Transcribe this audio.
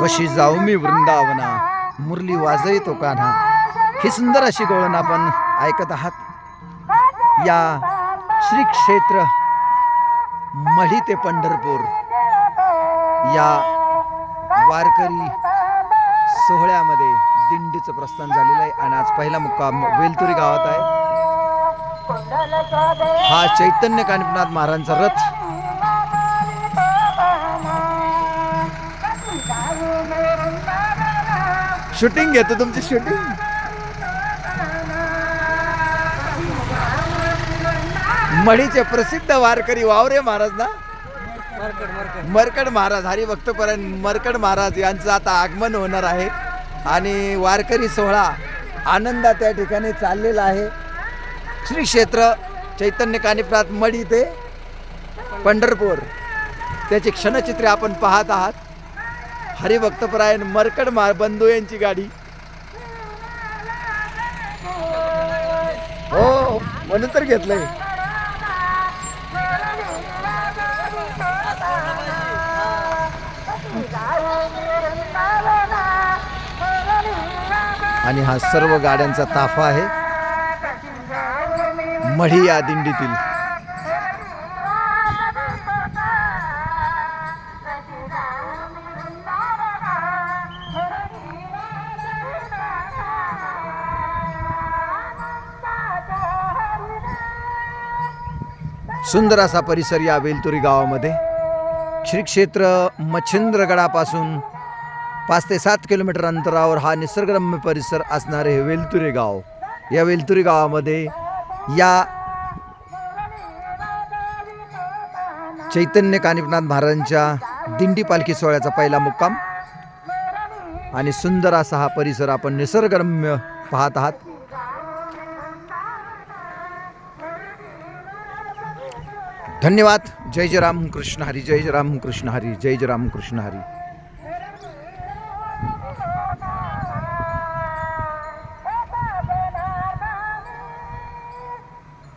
कशी जाऊ मी वृंदावना. मुरली वाजवितो कान्हा. ही सुंदर अशी गोळण आपण ऐकत आहात. या श्री क्षेत्र मढी ते पंढरपूर. या वारकरी सोहळ्यामध्ये दिंडीचं प्रस्थान झालेलं आहे आणि आज पहिला मुक्काम वेलतुरी गावात आहे. हा चैतन्य कानिपनाथ महाराजांचा रथ. शूटिंग घेतो तुमची शूटिंग. मढीचे प्रसिद्ध वारकरी वावरे महाराज ना? मरकड महाराज हरिभक्तपरायण मरकड महाराज यांचं आता आगमन होणार आहे. आणि वारकरी सोहळा आनंदात त्या ठिकाणी चाललेला आहे. श्री क्षेत्र चैतन्य कानिपनाथ मढी ते पंढरपूर. त्याची क्षणचित्रे आपण पाहत आहात. हरिभक्तपरायण मरकड मा बंधू यांची गाडी. हो म्हणून तर घेतलंय. आणि हा सर्व गाड्यांचा ताफा आहे. मढी या दिंडीतील. सुंदर असा परिसर या वेलतुरी गावामध्ये. श्री क्षेत्र मच्छिंद्रगडापासून पाच ते सात किलोमीटर अंतरावर हा निसर्गरम्य परिसर असणारे हे वेलतुरी गाव. या वेलतुरी गावामध्ये या चैतन्य कानिपनाथ महाराजांच्या दिंडी पालखी सोहळ्याचा पहिला मुक्काम. आणि सुंदर असा हा परिसर आपण निसर्गरम्य पाहत आहात. धन्यवाद। जय जय राम कृष्ण हरी जय जय राम कृष्ण हरी जय जय राम कृष्ण हरी।